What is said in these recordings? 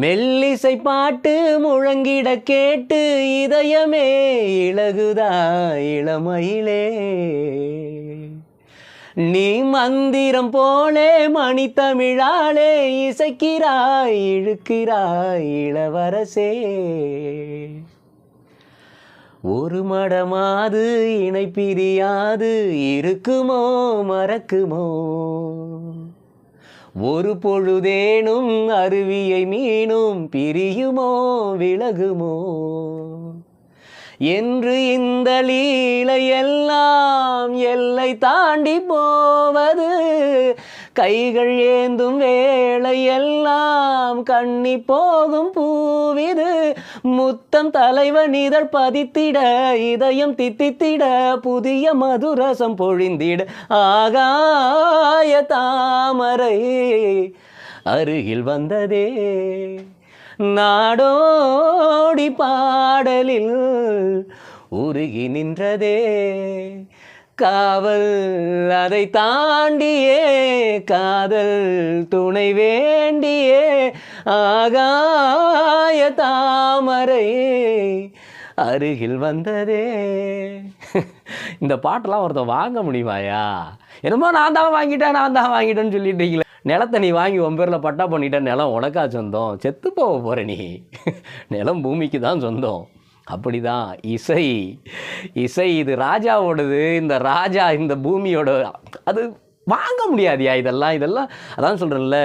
மெல்லிசை பாட்டு முழங்கிட கேட்டு இதயமே இழகுதா இளமயிலே. நீ மந்திரம் போலே மணி தமிழாலே இசைக்கிறாய் இழுக்கிறாய் இளவரசே. ஒரு மடமாது இணைப்பிரியாது இருக்குமோ மறக்குமோ? ஒரு பொழுதேனும் அருவியை மீனும் பிரியுமோ விலகுமோ? என்று இந்த லீலையெல்லாம் எல்லை தாண்டி போவது கைகள் ஏந்தும் வேளையெல்லாம் கண்ணி போகும் பூவிது முத்தம் தலைவன் இதழ் பதித்திட இதயம் தித்தித்திட புதிய மதுரசம் பொழிந்திட. ஆகாய தாமரை அருகில் வந்ததே. நாடோடி பாடலில் உருகி நின்றதே. காவல். அதை தாண்டியே காதல். துணை வேண்டியே ஆகாய தாமரையே அருகில் வந்ததே. இந்த பாட்டெல்லாம் ஒருத்தன் வாங்க முடியுமாயா? என்னமோ நான் தான் வாங்கிட்டேன் நான் தான் வாங்கிட்டேன்னு சொல்லிட்டீங்களே. நிலத்தை நீ வாங்கி உன் பேரில் பட்டா பண்ணிட்ட நிலம் உனக்கா சொந்தம்? செத்து போக போகிற நீ. நிலம் பூமிக்கு தான் சொந்தம். அப்படிதான். இசை இசை இது ராஜாவோடது இந்த ராஜா இந்த பூமியோட அது வாங்க முடியாதியா இதெல்லாம் இதெல்லாம்? அதான் சொல்கிறேன்ல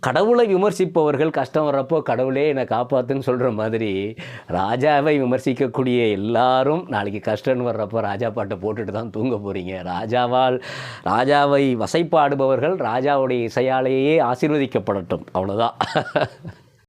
கடவுளை விமர்சிப்பவர்கள் கஷ்டம் வர்றப்போ கடவுளே என்னை காப்பாத்துன்னு சொல்கிற மாதிரி ராஜாவை விமர்சிக்கக்கூடிய எல்லாரும் நாளைக்கு கஷ்டம்னு வர்றப்போ ராஜா பாட்டை போட்டுட்டு தான் தூங்க போகிறீங்க ராஜாவால் ராஜாவை வசைப்பாடுபவர்கள் ராஜாவுடைய இசையாலேயே ஆசீர்வதிக்கப்படட்டும். அவ்வளோதான்